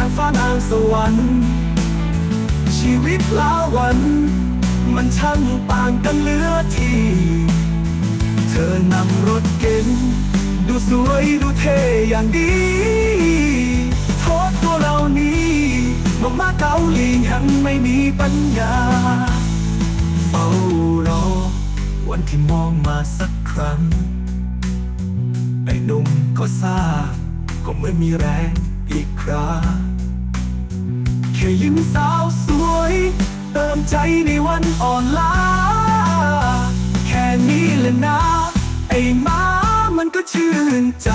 นางฟ้านางสวรรค์ ชีวิตลาวัน มันช่างต่างกันเหลือที่เธอนำรถเก๋งดูสวยดูเท่อย่างดีโทษตัวเรานี้มามาเกาหลียังไม่มีปัญญาเฝ้ารอวันที่มองมาสักครั้งไอ้นุ่มก็ซา อนมีแรงอีกคราแค่ยิ้มสาวสวย เติมใจในวันอ่อนล้า แค่นี้แหละนะ ไอ้มามันก็ชื่นใจ